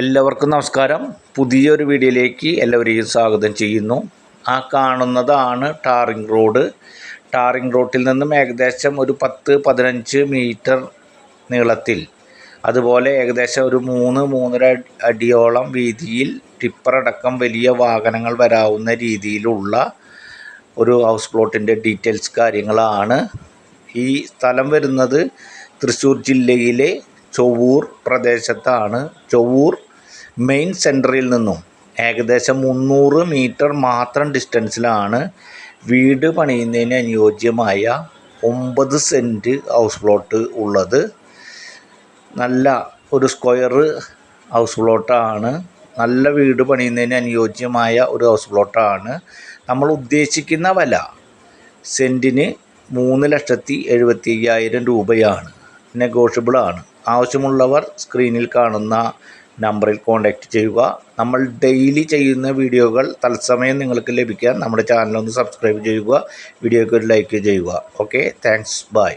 എല്ലാവർക്കും നമസ്കാരം. പുതിയൊരു വീഡിയോയിലേക്ക് എല്ലാവരെയും സ്വാഗതം ചെയ്യുന്നു. ആ കാണുന്നതാണ് ടാറിംഗ് റോഡ്. ടാറിംഗ് റോഡിൽ നിന്നും ഏകദേശം ഒരു പത്ത് പതിനഞ്ച് മീറ്റർ നീളത്തിൽ. അതുപോലെ ഏകദേശം ഒരു മൂന്ന് മൂന്നര അടിയോളം വീതിയിൽ ടിപ്പറടക്കം വലിയ വാഹനങ്ങൾ വരാവുന്ന രീതിയിലുള്ള ഒരു ഹൗസ് പ്ലോട്ടിന്റെ ഡീറ്റെയിൽസ് കാര്യങ്ങളാണ്. ഈ സ്ഥലം വരുന്നത് തൃശ്ശൂർ ജില്ലയിലെ ചൊവ്വൂർ പ്രദേശത്താണ്. ചൊവ്വൂർ മെയിൻ സെന്ററിൽ നിന്നും ഏകദേശം മുന്നൂറ് മീറ്റർ മാത്രം ഡിസ്റ്റൻസിലാണ് വീട് പണിയുന്നതിന് അനുയോജ്യമായ ഒമ്പത് സെന്റ് ഹൗസ് പ്ലോട്ട് ഉള്ളത്. നല്ല ഒരു സ്ക്വയർ ഹൗസ് പ്ലോട്ടാണ് നല്ല വീട് പണിയുന്നതിന് അനുയോജ്യമായ ഒരു ഹൗസ് പ്ലോട്ടാണ് നമ്മൾ ഉദ്ദേശിക്കുന്ന വില സെന്റിന് മൂന്ന് ലക്ഷത്തി എഴുപത്തി അയ്യായിരം രൂപയാണ് നെഗോഷ്യബിളാണ് ആവശ്യമുള്ളവർ സ്ക്രീനിൽ കാണുന്ന നമ്പറിൽ കോൺടാക്റ്റ് ചെയ്യുക. നമ്മൾ ഡെയിലി ചെയ്യുന്ന വീഡിയോകൾ തത്സമയം നിങ്ങൾക്ക് ലഭിക്കാൻ നമ്മുടെ ചാനൽ ഒന്ന് സബ്സ്ക്രൈബ് ചെയ്യുക. വീഡിയോയ്ക്ക് ഒരു ലൈക്ക് ചെയ്യുക. Okay thanks by